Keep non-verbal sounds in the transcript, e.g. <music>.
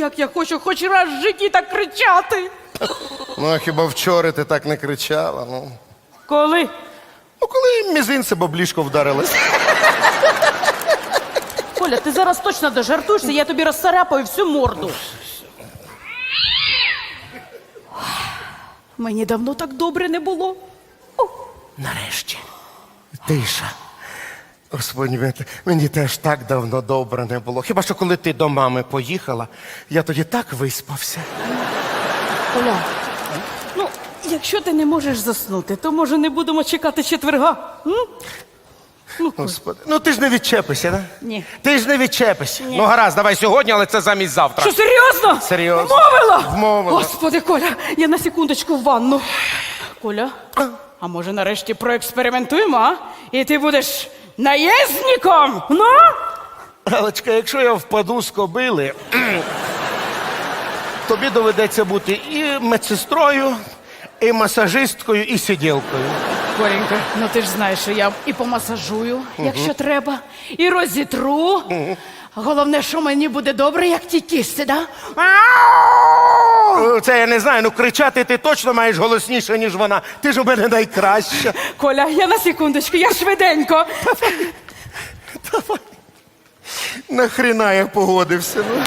Як я хочу хоч раз в житті так кричати. Ну, а хіба вчора ти так не кричала? Ну, Коли? ну коли мізинці об ліжко вдарились. Коля, ти зараз точно дожартуєшся, я тобі розцарапаю всю морду. Мені давно так добре не було. Нарешті. Тиша. Господи, мені- мені теж так давно добре не було. Хіба що коли ти до мами поїхала, я тоді так виспався. Коля, ну, якщо ти не можеш заснути, то може не будемо чекати четверга? М? Ну, Господи. Ну ти ж не відчепишся, да? Ні. Ти ж не відчепишся. Ну гаразд, давай сьогодні, але це замість завтра. Що, серйозно? Серйозно. Вмовила? Вмовила. Господи, Коля, я на секундочку в ванну. Коля, а може нарешті проекспериментуємо, а? І ти будеш наєзником? Ну? Галочка, якщо я впаду з кобили, <clears throat> тобі доведеться бути і медсестрою, і масажисткою, і сиділкою. Коленька, ну ти ж знаєш, що я і помасажую, якщо треба, і розітру. Головне, що мені буде добре, як ті кісті, да? Е, Це я не знаю, ну кричати ти точно маєш голосніше, ніж вона. Ти ж у мене найкраща. Коля, я на секундочку, я швиденько. Нахріна я погодився. Ну.